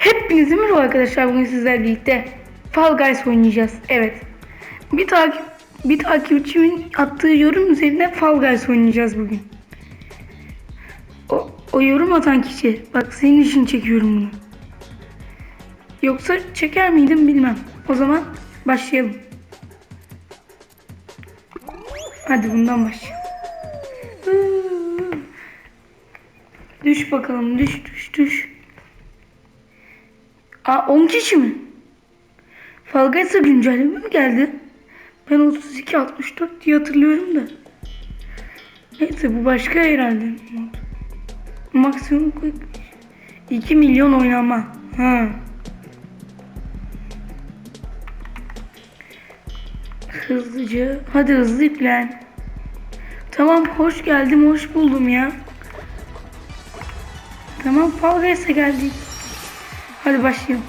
Hepinize merhaba arkadaşlar. Bugün sizlerle birlikte Fall Guys oynayacağız. Evet. Bir takip bir takipçimin attığı yorum üzerine Fall Guys oynayacağız bugün. O, o yorum atan kişi. Bak senin için çekiyorum bunu. Yoksa çeker miydim bilmem. O zaman başlayalım. Hadi bundan başlayalım. Düş bakalım düş düş düş. Aa 10 kişi mi? Fall Guys'a güncelleme mi geldi? Ben 32 64 diye hatırlıyorum da. Neyse bu başka herhalde. Maksimum 2 milyon oynama. Ha. Hızlıca. Hadi hızlı yüklen. Tamam hoş geldim hoş buldum ya. Tamam Fall Guys'a geldik. Hadi başlayalım.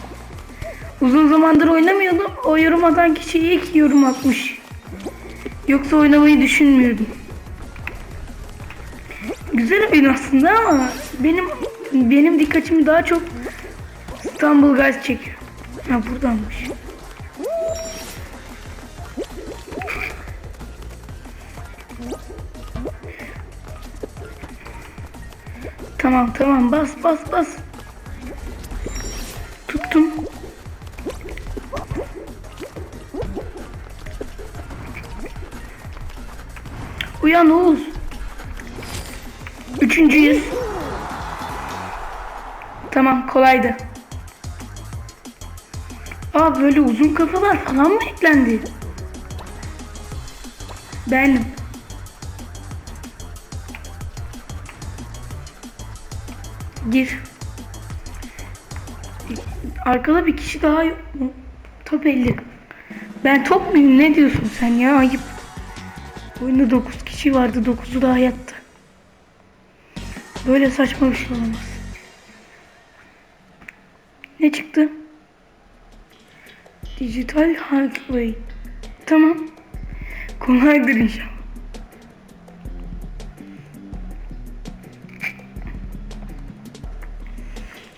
Uzun zamandır oynamıyordum. O yorum atan kişi ki yorum atmış. Yoksa oynamayı düşünmüyordum. Güzel oyun aslında ama benim benim dikkatimi daha çok İstanbul Guys çekiyor. Ha buradanmış. Tamam tamam bas bas bas. Uyan Oğuz. Üçüncüyüz. Tamam kolaydı. Aa böyle uzun kafalar falan mı eklendi? Beğendim. Gir. Arkada bir kişi daha yok mu? Top 50. Ben top muyum? Ne diyorsun sen ya? Ayıp. Oyunda 9 kişi vardı. 9'u da hayatta. Böyle saçma bir şey olamaz. Ne çıktı? Dijital Highway. Tamam. Kolaydır inşallah.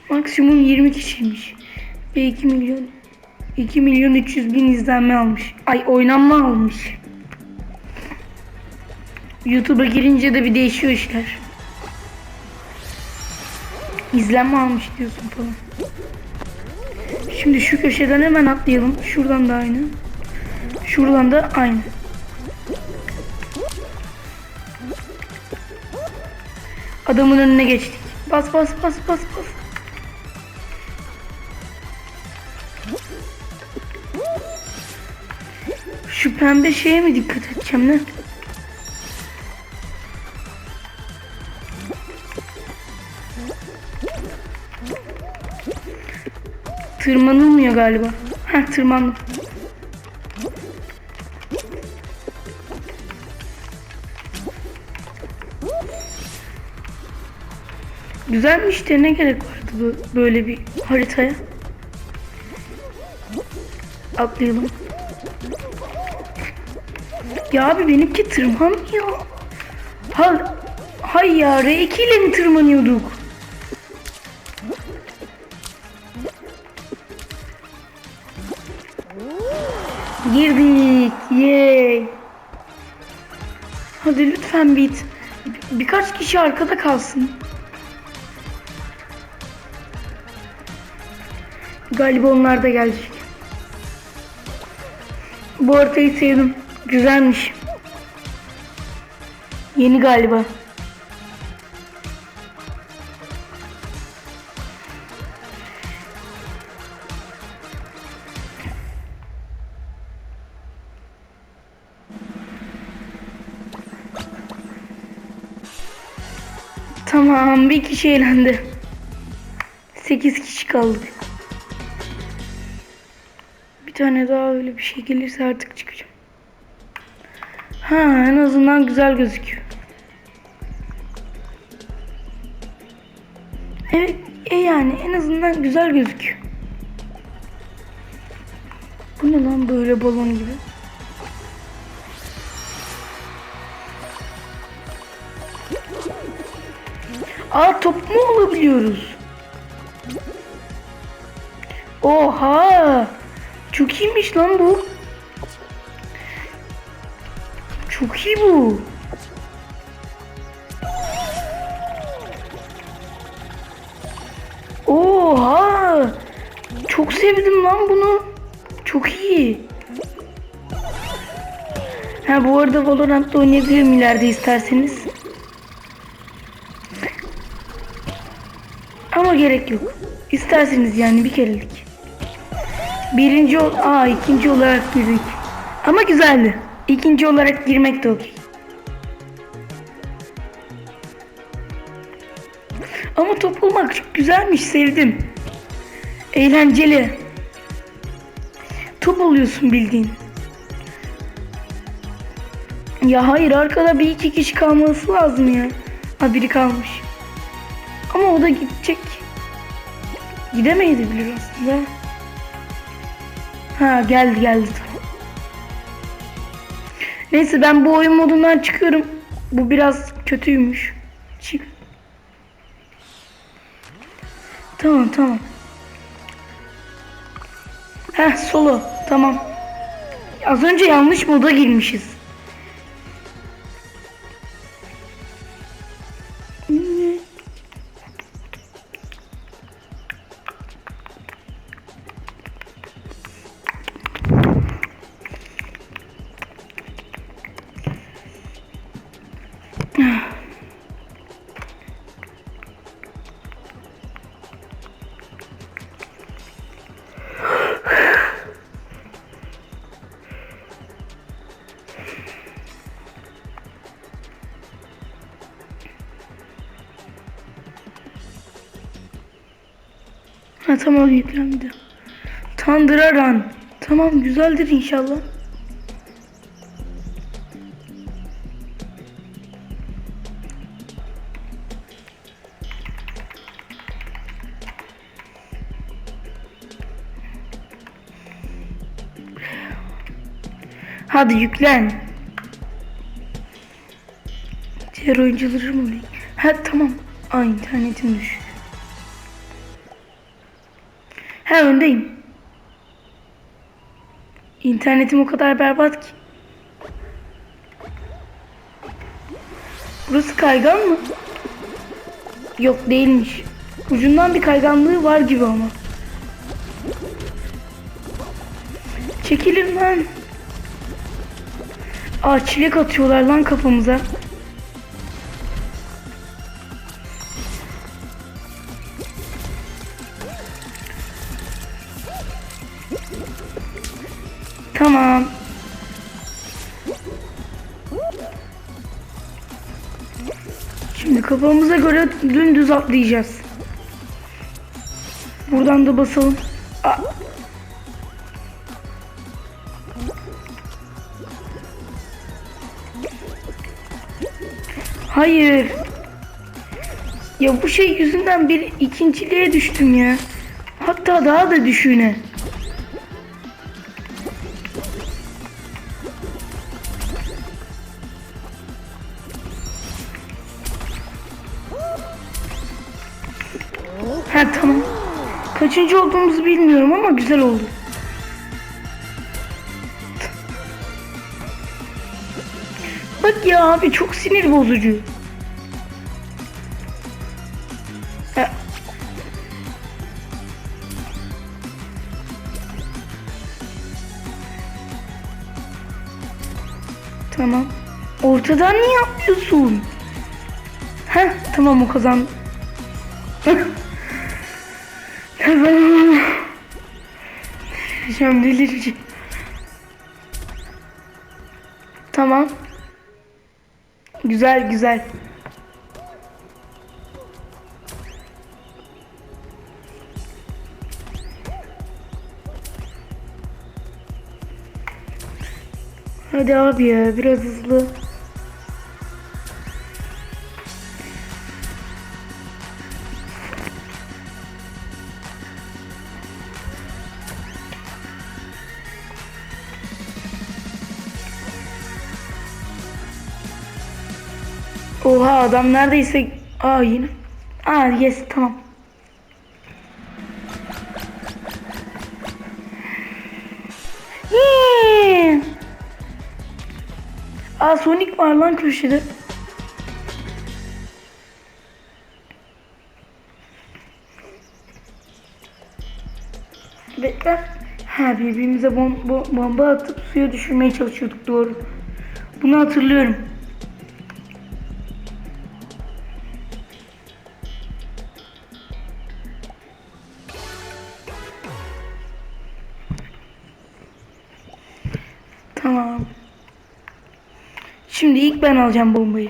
Maksimum 20 kişiymiş. Ve 2 milyon 2 milyon 300 bin izlenme almış. Ay oynanma almış. YouTube'a girince de bir değişiyor işler. İzlenme almış diyorsun falan. Şimdi şu köşeden hemen atlayalım. Şuradan da aynı. Şuradan da aynı. Adamın önüne geçtik. Bas bas bas bas bas. Şu pembe şeye mi dikkat edeceğim ne? Tırmanılmıyor galiba. Heh tırmandım. Güzelmiş de ne gerek vardı böyle bir haritaya? Atlayalım. Ya abi benimki tırmanmıyor. Ha, hay ya R2 ile mi tırmanıyorduk? Girdik. Yay. Hadi lütfen bit. Bir- birkaç kişi arkada kalsın. Galiba onlar da gelecek. Bu haritayı sevdim. Güzelmiş. Yeni galiba. Tamam bir kişi eğlendi. 8 kişi kaldık. Bir tane daha öyle bir şey gelirse artık çıkacağım. Ha en azından güzel gözüküyor. Evet e yani en azından güzel gözüküyor. Bu ne lan böyle balon gibi? Aa top mu alabiliyoruz? Oha! Çok iyiymiş lan bu. Çok iyi bu. Oha! Çok sevdim lan bunu. Çok iyi. Ha bu arada Valorant'ta oynayabilirim ileride isterseniz. Ama gerek yok. İsterseniz yani bir kerelik. Birinci ol Aa ikinci olarak girdik. Ama güzeldi. İkinci olarak girmek de okey. Ama top bulmak çok güzelmiş sevdim. Eğlenceli. Top oluyorsun bildiğin. Ya hayır arkada bir iki kişi kalması lazım ya. Ha biri kalmış. Ama o da gidecek. Gidemeyebilir aslında. Ha geldi geldi. Neyse ben bu oyun modundan çıkıyorum. Bu biraz kötüymüş. Çık. Tamam tamam. Heh solo. Tamam. Az önce yanlış moda girmişiz. Ha tamam yüklendi. Tandıra Run. Tamam güzeldir inşallah. Hadi yüklen. Diğer oyuncuları mı? Ha tamam. Aa internetim düşük. Ha öndeyim. İnternetim o kadar berbat ki. Burası kaygan mı? Yok değilmiş. Ucundan bir kayganlığı var gibi ama. Çekilin lan. Aa çilek atıyorlar lan kafamıza. Tamam. Şimdi kafamıza göre dümdüz atlayacağız. Buradan da basalım. Aa. Hayır. Ya bu şey yüzünden bir ikinciliğe düştüm ya. Hatta daha da düşüğüne. Kaçıncı olduğumuzu bilmiyorum ama güzel oldu. Bak ya abi çok sinir bozucu. Tamam. Ortadan niye yapıyorsun? Heh tamam o kazandı. Tamam. Delireceğim delireceğim. Tamam. Güzel güzel. Hadi abi ya biraz hızlı. Adam neredeyse... Aa yine. Aa yes tamam. Yee. Aa Sonic var lan köşede. Bekle. Ha birbirimize bom bom- bomba atıp suya düşürmeye çalışıyorduk doğru. Bunu hatırlıyorum. Ben alacağım bombayı.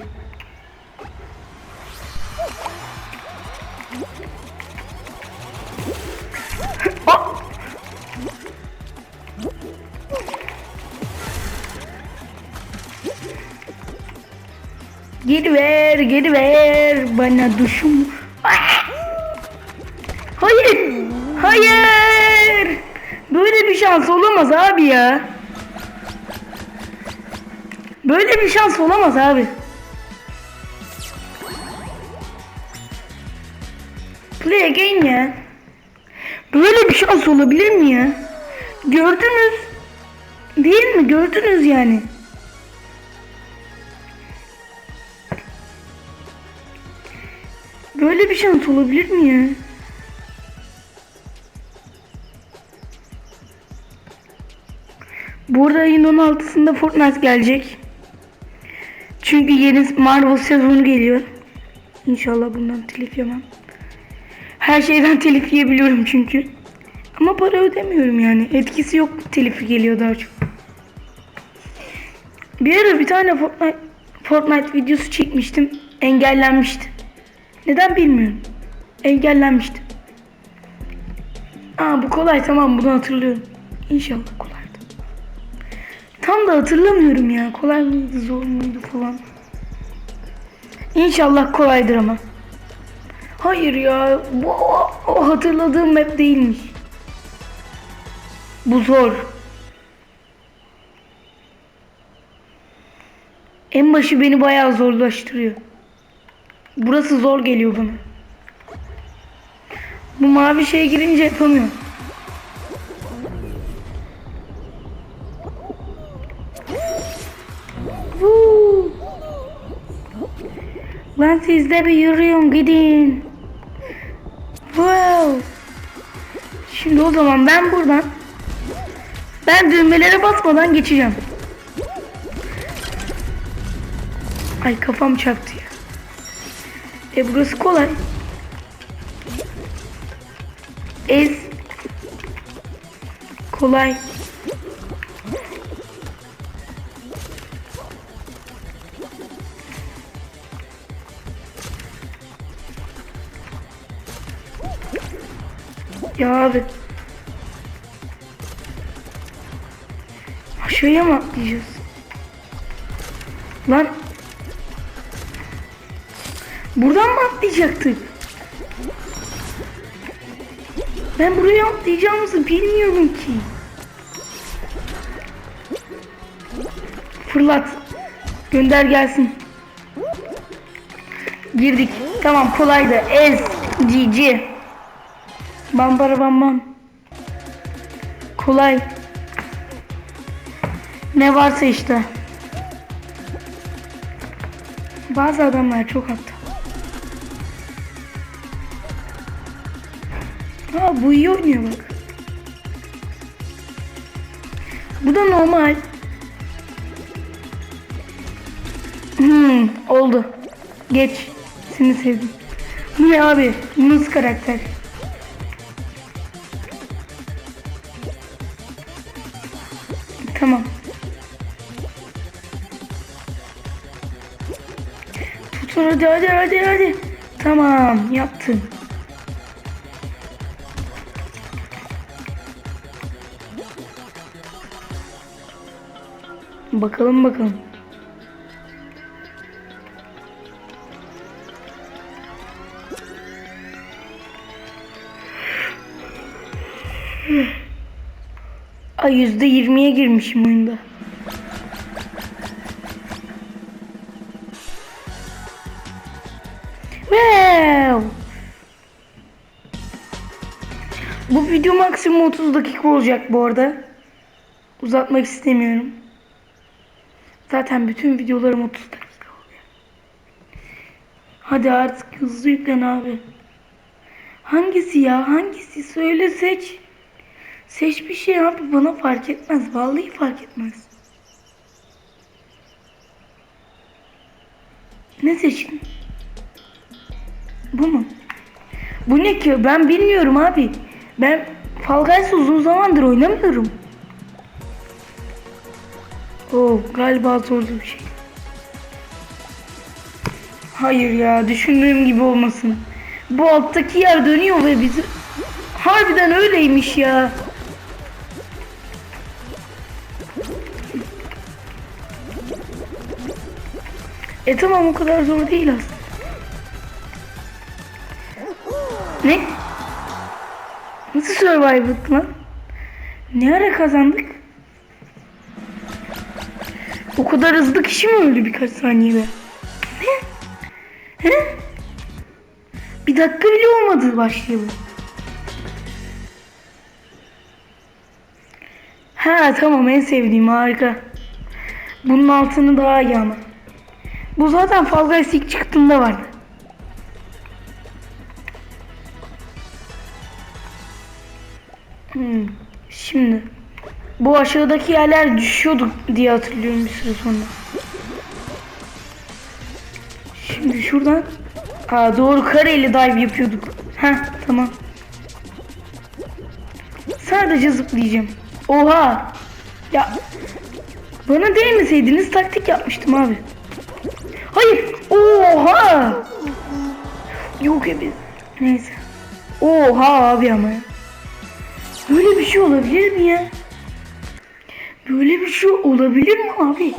Ah! Geri ver, geri ver bana duşum. Ah! Hayır, hayır. Böyle bir şans olamaz abi ya. Böyle bir şans olamaz abi. Play again ya. Böyle bir şans olabilir mi ya? Gördünüz. Değil mi? Gördünüz yani. Böyle bir şans olabilir mi ya? Burada ayın 16'sında Fortnite gelecek. Çünkü yeni Marvel sezonu geliyor. İnşallah bundan telif yemem. Her şeyden telif yiyebiliyorum çünkü. Ama para ödemiyorum yani. Etkisi yok telifi geliyor daha çok. Bir ara bir tane Fortnite, Fortnite videosu çekmiştim. Engellenmişti. Neden bilmiyorum. Engellenmişti. Aa bu kolay tamam bunu hatırlıyorum. İnşallah kolaydı. Hatırlamıyorum ya. Kolay mıydı zor muydu falan. İnşallah kolaydır ama. Hayır ya. Bu o hatırladığım map değilmiş. Bu zor. En başı beni bayağı zorlaştırıyor. Burası zor geliyor bana. Bu mavi şeye girince yapamıyorum. Ben sizde bir yürüyorum gidin. Wow. Şimdi o zaman ben buradan ben düğmelere basmadan geçeceğim. Ay kafam çarptı ya. E burası kolay. Ez. Kolay. Ya abi. Aşağıya mı atlayacağız? Lan. Buradan mı atlayacaktık? Ben buraya atlayacağımızı bilmiyorum ki. Fırlat. Gönder gelsin. Girdik. Tamam kolaydı. Ez. GG. Bam bara bam bam. Kolay. Ne varsa işte. Bazı adamlar çok aptal. Ha bu iyi oynuyor bak. Bu da normal. Hmm, oldu. Geç. Seni sevdim. Bu ne abi? Nasıl karakter? Tamam. Tutun hadi hadi hadi hadi. Tamam yaptın. Bakalım bakalım. Ay yüzde yirmiye girmişim oyunda. Wow. Bu video maksimum 30 dakika olacak bu arada. Uzatmak istemiyorum. Zaten bütün videolarım 30 dakika oluyor. Hadi artık hızlı yüklen abi. Hangisi ya? Hangisi? Söyle seç. Seç bir şey abi bana fark etmez. Vallahi fark etmez. Ne seçtin? Bu mu? Bu ne ki? Ben bilmiyorum abi. Ben Fall uzun zamandır oynamıyorum. Oo galiba zorlu bir şey. Hayır ya düşündüğüm gibi olmasın. Bu alttaki yer dönüyor ve bizi... Harbiden öyleymiş ya. E tamam o kadar zor değil aslında. Ne? Nasıl survival lan? Ne ara kazandık? O kadar hızlı kişi mi öldü birkaç saniyede? Ne? He? Bir dakika bile olmadı başlayalım. Ha tamam en sevdiğim harika. Bunun altını daha iyi ama. Bu zaten Fall Guys ilk çıktığında vardı. Hmm. Şimdi bu aşağıdaki yerler düşüyordu diye hatırlıyorum bir süre sonra. Şimdi şuradan Aa, doğru kareyle dive yapıyorduk. Ha tamam. Sadece zıplayacağım. Oha. Ya bana değmeseydiniz taktik yapmıştım abi. Hayır. Oha. Yok ya biz. Neyse. Oha abi ama. Böyle bir şey olabilir mi ya? Böyle bir şey olabilir mi abi?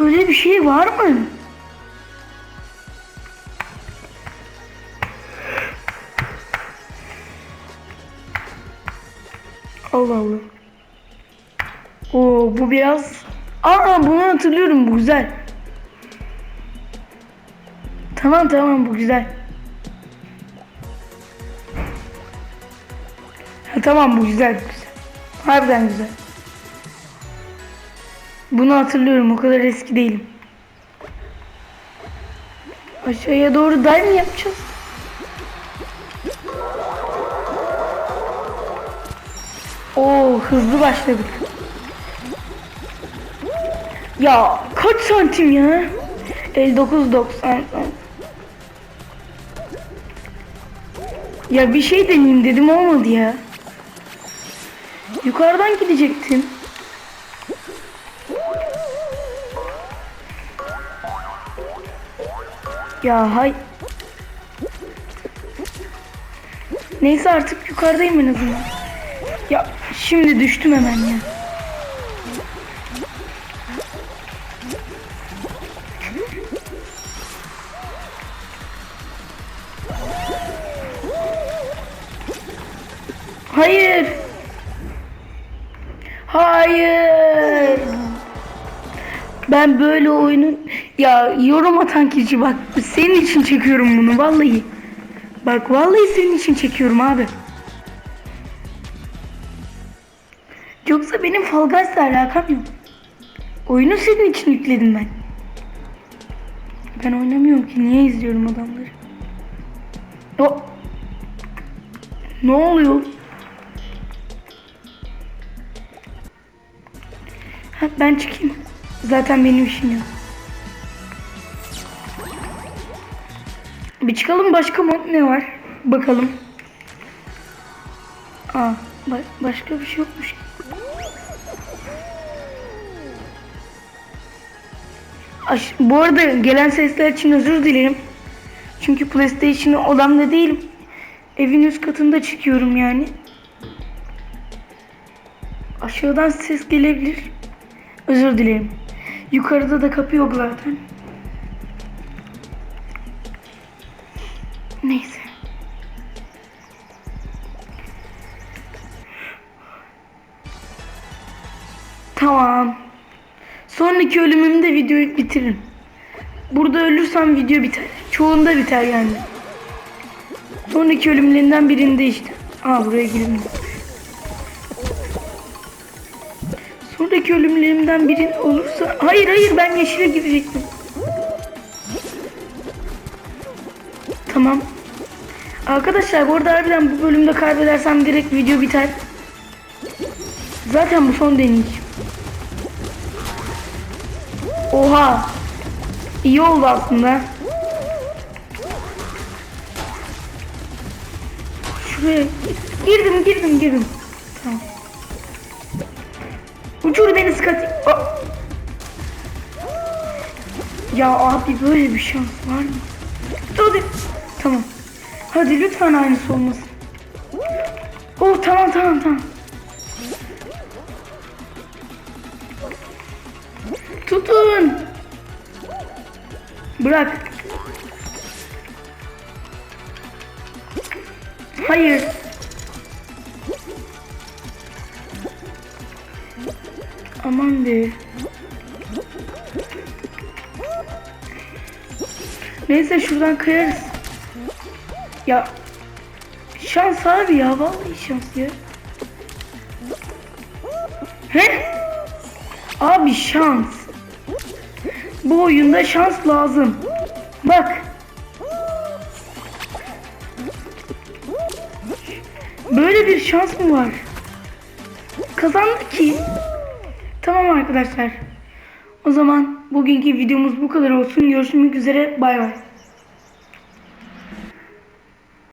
Böyle bir şey var mı? Allah Allah. Oo bu biraz... Aa bunu hatırlıyorum bu güzel. Tamam tamam bu güzel. Ha, tamam bu güzel güzel. Harbiden güzel. Bunu hatırlıyorum o kadar eski değilim. Aşağıya doğru dive mi yapacağız? Oo hızlı başladık. Ya kaç santim ya? 59.90 Ya bir şey deneyeyim dedim olmadı ya. Yukarıdan gidecektim. Ya hay. Neyse artık yukarıdayım en azından. Ya şimdi düştüm hemen ya. Hayır. Ben böyle oyunun ya yorum atan kişi bak senin için çekiyorum bunu vallahi. Bak vallahi senin için çekiyorum abi. Yoksa benim Fall Guys'la alakam yok. Oyunu senin için yükledim ben. Ben oynamıyorum ki niye izliyorum adamları? O ne oluyor? Ben çıkayım. Zaten benim işim yok. Bir çıkalım başka mod ne var? Bakalım. Aa, ba- başka bir şey yokmuş. Aş- Bu arada gelen sesler için özür dilerim. Çünkü PlayStation odamda değilim. Evin üst katında çıkıyorum yani. Aşağıdan ses gelebilir. Özür dilerim. Yukarıda da kapı yok zaten. Neyse. Tamam. Sonraki ölümümde videoyu bitiririm. Burada ölürsem video biter. Çoğunda biter yani. Sonraki ölümlerinden birinde işte. Aa buraya girilmiyor. Buradaki ölümlerimden biri olursa... Hayır hayır ben yeşile gidecektim. Tamam. Arkadaşlar bu arada harbiden bu bölümde kaybedersem direkt video biter. Zaten bu son deneyim. Oha. İyi oldu aslında. Şuraya girdim girdim girdim. Beni skat. Aa! Ya abi böyle bir şans var mı? Hadi. Tamam. Hadi lütfen aynısı olmasın. Oh tamam tamam tamam. Tutun. Bırak. Hayır. Aman be. Neyse şuradan kayarız. Ya şans abi ya vallahi şans ya. He? Abi şans. Bu oyunda şans lazım. Bak. Böyle bir şans mı var? Kazandık ki. Tamam arkadaşlar. O zaman bugünkü videomuz bu kadar olsun. Görüşmek üzere. Bay bay.